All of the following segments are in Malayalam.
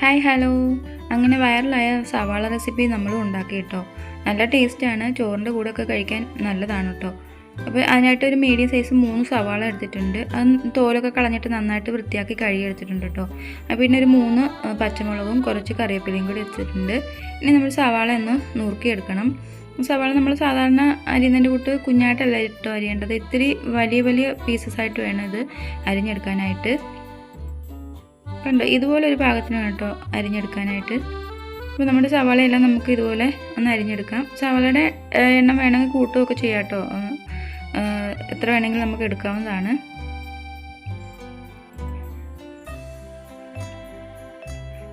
Hi hello. അങ്ങനെ വൈറലായ സവാള റെസിപ്പി നമ്മൾ ഉണ്ടാക്കി കേട്ടോ. നല്ല ടേസ്റ്റാണ് ചോറിന്റെ കൂടെ ഒക്കെ കഴിക്കാൻ നല്ലതാണ് കേട്ടോ. അപ്പോൾ അതിനായിട്ട് ഒരു മീഡിയം സൈസ് മൂന്ന് സവാള എടുത്തിട്ടുണ്ട്. അത് തോലൊക്കെ കളഞ്ഞിട്ട് നന്നായിട്ട് വൃത്തിയാക്കി കഴുകി എടുത്തിട്ടുണ്ട് കേട്ടോ. അപ്പോൾ പിന്നെ ഒരു മൂന്ന് പച്ചമുളകും കുറച്ച് കറിവേപ്പിലയും കൂടി എടുത്തിട്ടുണ്ട്. ഇനി നമ്മൾ സവാള ഒന്ന് നുറുക്കിയെടുക്കണം. സവാള നമ്മൾ സാധാരണ അരിയുന്നതിന്റെ കൂട്ട് കുഞ്ഞായിട്ടല്ല ഇട്ടോ അരിയേണ്ടത്. ഇത്തിരി വലിയ വലിയ പീസസ് ആയിട്ട് വേണം ഇത് അരിഞ്ഞെടുക്കാനായിട്ട്. കണ്ടോ? ഇതുപോലെ ഒരു പാകത്തിന് കേട്ടോ അരിഞ്ഞെടുക്കാനായിട്ട്. അപ്പോൾ നമ്മുടെ സവാളയെല്ലാം നമുക്ക് ഇതുപോലെ ഒന്ന് അരിഞ്ഞെടുക്കാം. സവാളയുടെ എണ്ണം വേണമെങ്കിൽ കൂട്ടുകയൊക്കെ ചെയ്യാം കേട്ടോ. എത്ര വേണമെങ്കിലും നമുക്ക് എടുക്കാവുന്നതാണ്.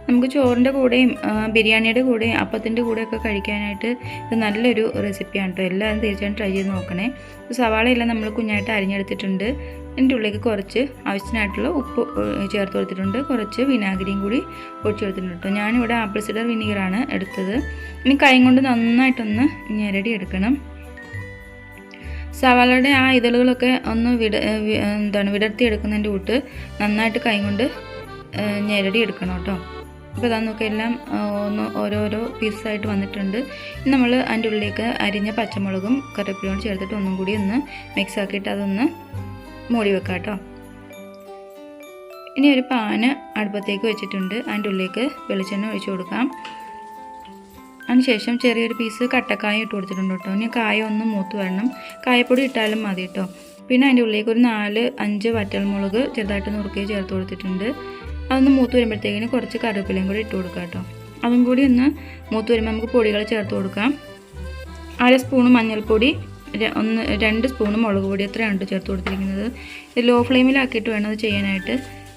നമുക്ക് ചോറിന്റെ കൂടെയും ബിരിയാണിയുടെ കൂടെയും അപ്പത്തിന്റെ കൂടെയൊക്കെ കഴിക്കാനായിട്ട് ഇത് നല്ലൊരു റെസിപ്പിയാണ് കേട്ടോ. എല്ലാവരും തീർച്ചയായും ട്രൈ ചെയ്ത് നോക്കണേ. സവാളയെല്ലാം നമ്മൾ കുഞ്ഞായിട്ട് അരിഞ്ഞെടുത്തിട്ടുണ്ട്. അതിന്റെ ഉള്ളിലേക്ക് കുറച്ച് ആവശ്യത്തിനായിട്ടുള്ള ഉപ്പ് ചേർത്ത് കൊടുത്തിട്ടുണ്ട്. കുറച്ച് വിനാഗിരിയും കൂടി ഒഴിച്ച് കൊടുത്തിട്ടുണ്ട് കേട്ടോ. ഞാനിവിടെ ആപ്പിൾ സിഡർ വിനീഗറാണ് എടുത്തത്. ഇനി കൈ കൊണ്ട് നന്നായിട്ടൊന്ന് ഞെരടി എടുക്കണം. സവാളയുടെ ആ ഇതളുകളൊക്കെ ഒന്ന് വിട എന്താണ് വിടർത്തി എടുക്കുന്നതിന്റെ കൂട്ട് നന്നായിട്ട് കൈ കൊണ്ട് ഞെരടി എടുക്കണം കേട്ടോ. അപ്പോൾ ഇതാ നോക്കി എല്ലാം ഒന്ന് ഓരോരോ പീസായിട്ട് വന്നിട്ടുണ്ട്. നമ്മൾ അതിന്റെ ഉള്ളിലേക്ക് അരിഞ്ഞ പച്ചമുളകും കറിവേപ്പിലയും ചേർത്തിട്ട് ഒന്നും കൂടി ഒന്ന് മിക്സ് ആക്കിയിട്ട് അതൊന്ന് മൂടി വെക്കാം കേട്ടോ ഇനി ഒരു പാന് അടുപ്പത്തേക്ക് വെച്ചിട്ടുണ്ട്. അതിന്റെ ഉള്ളിലേക്ക് വെളിച്ചെണ്ണ ഒഴിച്ചു കൊടുക്കാം. അതിനുശേഷം ചെറിയൊരു പീസ് കട്ടക്കായ ഇട്ട് കൊടുത്തിട്ടുണ്ട് കേട്ടോ ഇനി കായ ഒന്ന് മൂത്ത് വരണം. കായപ്പൊടി ഇട്ടാലും മതി കേട്ടോ പിന്നെ അതിന്റെ ഉള്ളിലേക്ക് ഒരു നാല് അഞ്ച് വറ്റൽമുളക് ചെറുതായിട്ട് നുറുക്കി ചേർത്ത് കൊടുത്തിട്ടുണ്ട്. അതൊന്ന് മൂത്ത് വരുമ്പോഴത്തേക്കിന് കുറച്ച് കറിവേപ്പിലയും കൂടി ഇട്ട് കൊടുക്കാം കേട്ടോ അതും കൂടി ഒന്ന് മൂത്ത് വരുമ്പോൾ നമുക്ക് പൊടികൾ ചേർത്ത് കൊടുക്കാം. അര സ്പൂണ് മഞ്ഞൾപ്പൊടി ഒന്ന് രണ്ട് സ്പൂണ് മുളക് പൊടി അത്രയാണ് ചേർത്ത് കൊടുത്തിരിക്കുന്നത്. ഇത് ലോ ഫ്ലെയിമിലാക്കിയിട്ട് വേണം അത് ചെയ്യാനായിട്ട്.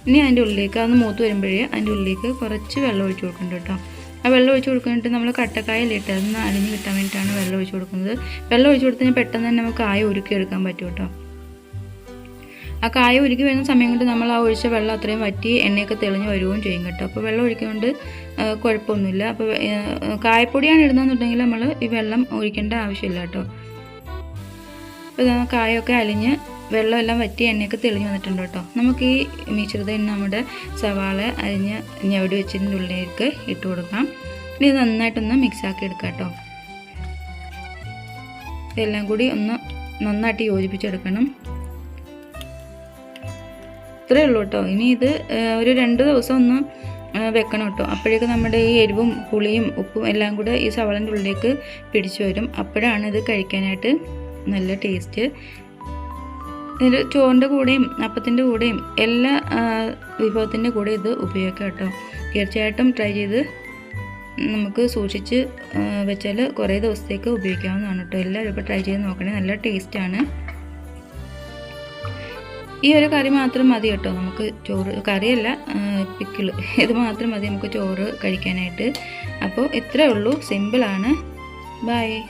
ഇനി അതിന്റെ ഉള്ളിലേക്ക് അതൊന്ന് മൂത്ത് വരുമ്പോഴേ അതിന്റെ ഉള്ളിലേക്ക് കുറച്ച് വെള്ളം ഒഴിച്ച് കൊടുക്കുന്നുണ്ട് കേട്ടോ ആ വെള്ളം ഒഴിച്ച് കൊടുക്കുന്നിട്ട് നമ്മൾ കട്ടക്കായലിട്ട് അതൊന്ന് അരിഞ്ഞ് കിട്ടാൻ വേണ്ടിയിട്ടാണ് വെള്ളം ഒഴിച്ച് കൊടുക്കുന്നത്. വെള്ളം ഒഴിച്ച് കൊടുത്തു കഴിഞ്ഞാൽ പെട്ടെന്ന് തന്നെ നമുക്ക് കായ ഉരുക്കി എടുക്കാൻ പറ്റും കേട്ടോ ആ കായ ഉരുക്കി വരുന്ന സമയം കൊണ്ട് നമ്മൾ ആ ഒഴിച്ച വെള്ളം അത്രയും വറ്റി എണ്ണയൊക്കെ തെളിഞ്ഞ് വരികയും ചെയ്യും കേട്ടോ. അപ്പോൾ വെള്ളം ഒഴിക്കുന്നതുകൊണ്ട് ആ, കുഴപ്പമൊന്നുമില്ല. അപ്പോൾ കായപ്പൊടിയാണ് ഇടുന്നതെന്നുണ്ടെങ്കിൽ നമ്മൾ ഈ വെള്ളം ഒഴിക്കേണ്ട ആവശ്യമില്ല കേട്ടോ അപ്പോൾ കായൊക്കെ അലിഞ്ഞ് വെള്ളമെല്ലാം വറ്റി എണ്ണയൊക്കെ തെളിഞ്ഞു വന്നിട്ടുണ്ട് കേട്ടോ. നമുക്ക് ഈ മിശ്രിതം നമ്മുടെ സവാള അരിഞ്ഞ് ഞവടി വെച്ചതിന്റെ ഉള്ളിലേക്ക് ഇട്ട് കൊടുക്കാം. ഇനി ഇത് നന്നായിട്ടൊന്ന് മിക്സാക്കി എടുക്കാം കേട്ടോ. ഇതെല്ലാം കൂടി ഒന്ന് നന്നായിട്ട് യോജിപ്പിച്ചെടുക്കണം ഇത്രയേ ഉള്ളൂ കേട്ടോ. ഇനി ഇത് ഒരു രണ്ട് ദിവസം ഒന്ന് വെക്കണം കേട്ടോ. അപ്പോഴേക്ക് നമ്മുടെ ഈ എരിവും പുളിയും ഉപ്പും എല്ലാം കൂടെ ഈ സവളന്റെ ഉള്ളിലേക്ക് പിടിച്ചു വരും. അപ്പോഴാണ് ഇത് കഴിക്കാനായിട്ട് നല്ല ടേസ്റ്റ്. ഇതിൽ ചോറിന്റെ കൂടെയും അപ്പത്തിന്റെ കൂടെയും എല്ലാ വിഭവത്തിന്റെ കൂടെ ഇത് ഉപയോഗിക്കാം കേട്ടോ. തീർച്ചയായിട്ടും ട്രൈ ചെയ്ത് നമുക്ക് സൂക്ഷിച്ച് വെച്ചാൽ കുറേ ദിവസത്തേക്ക് ഉപയോഗിക്കാവുന്നതാണ് കേട്ടോ. എല്ലാവരും ഇപ്പോൾ ട്രൈ ചെയ്ത് നോക്കണേ. നല്ല ടേസ്റ്റാണ് ഈ ഒരു കറി മാത്രം മതി കേട്ടോ. നമുക്ക് ചോറ് കറിയല്ല പിക്കിൾ ഇത് മാത്രം മതി നമുക്ക് ചോറ് കഴിക്കാനായിട്ട്. അപ്പോൾ ഇത്രയേ ഉള്ളൂ. സിമ്പിളാണ് ബൈ